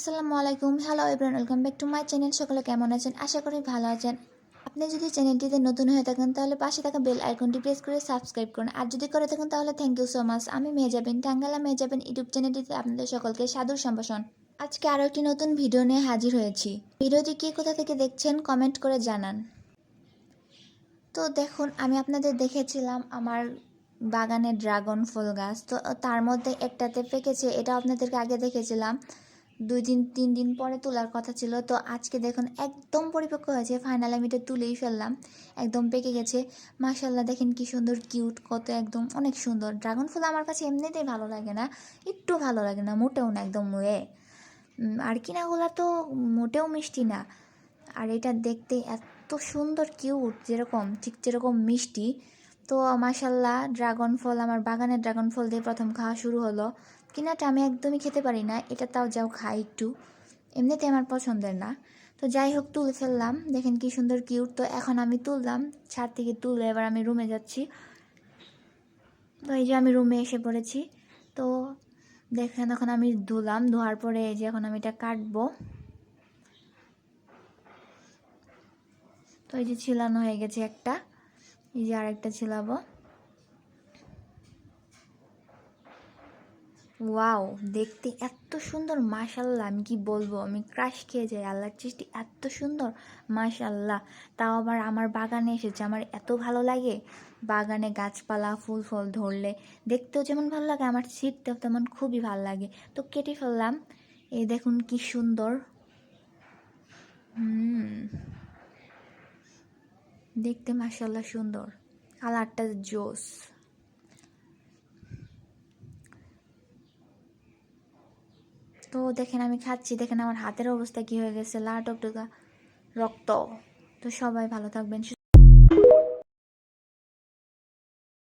আসসালামু আলাইকুম। Hello everyone welcome back to my channel সকলে কেমন আছেন? আশা করি ভালো আছেন। আপনি যদি চ্যানেলটিতে নতুন হয়ে থাকেন, তাহলে পাশে থাকা বেল আইকনটি প্রেস করে সাবস্ক্রাইব করুন। আর যদি করে থাকেন, তাহলে থ্যাংক ইউ সো মাচ আমি মেয়ে যাবেন টাঙ্গালা মেয়ে যাবেন ইউটিউব চ্যানেলটিতে আপনাদের সকলকে সাদর সম্ভাষণ। আজকে আরও একটি নতুন ভিডিও নিয়ে হাজির হয়েছি। ভিডিওটি কে কোথা থেকে দেখছেন কমেন্ট করে জানান। তো দেখুন, আমি আপনাদের দেখেছিলাম আমার বাগানে ড্রাগন ফল গাছ। তো তার মধ্যে একটাতে পেকেছে এটা আপনাদেরকে আগে দেখেছিলাম। দুই দিন তিন দিন পরে তোলার কথা ছিল। তো আজকে দেখুন একদম পরিপক্ক হয়েছে। ফাইনাল আমি এটা তুলেই ফেললাম। একদম পেকে গেছে। মাশাল্লাহ দেখেন কি সুন্দর কিউট কত একদম অনেক সুন্দর। ড্রাগন ফুল আমার কাছে এমনিতেই ভালো লাগে না। একটু ভালো লাগে না মোটেও না একদম উম, আর কিনাগুলা তো মোটেও মিষ্টি না। আর এটা দেখতে এত সুন্দর কিউট যেরকম ঠিক যেরকম মিষ্টি। তো মাসাল্লাহ ড্রাগন ফল আমার বাগানের ড্রাগন ফল দিয়ে প্রথম খাওয়া শুরু হলো। কিনাটা আমি একদমই খেতে পারি না, এটা তাও যাও খাই একটু। এমনিতে আমার পছন্দের না। তো যাই হোক, তুলে ফেললাম। দেখেন কি সুন্দর কিউট তো এখন আমি তুললাম, ছাদ থেকে তুলে এবার আমি রুমে যাচ্ছি। তো এই যে আমি রুমে এসে পড়েছি। তো দেখেন, এখন আমি ধুলাম, ধোয়ার পরে এই যে এখন আমি এটা কাটবো। তো এই যে ছিলানো হয়ে গেছে একটা। এই যে আরেকটা ছিলাবো। ওয়াও, দেখতে এত সুন্দর মাশাল্লাহ আমি কি বলব? আমি ক্রাশ খেয়ে যাই, আল্লাহর সৃষ্টি এত সুন্দর মাশাল্লাহ তাও আবার আমার বাগানে এসেছে, আমার এত ভালো লাগে। বাগানে গাছপালা, ফুল ফল ধরলে দেখতেও যেমন ভালো লাগে, আমার ছিটতেও তেমন খুবই ভালো লাগে। তো কেটে ফেললাম, এই দেখুন কি সুন্দর। হুম। দেখতে মাসাল্লাহ সুন্দর। কালারটা জোস। তো দেখেন আমি খাচ্ছি, দেখেন আমার হাতের অবস্থা কি হয়ে গেছে লাটক রক্ত। তো সবাই ভালো থাকবেন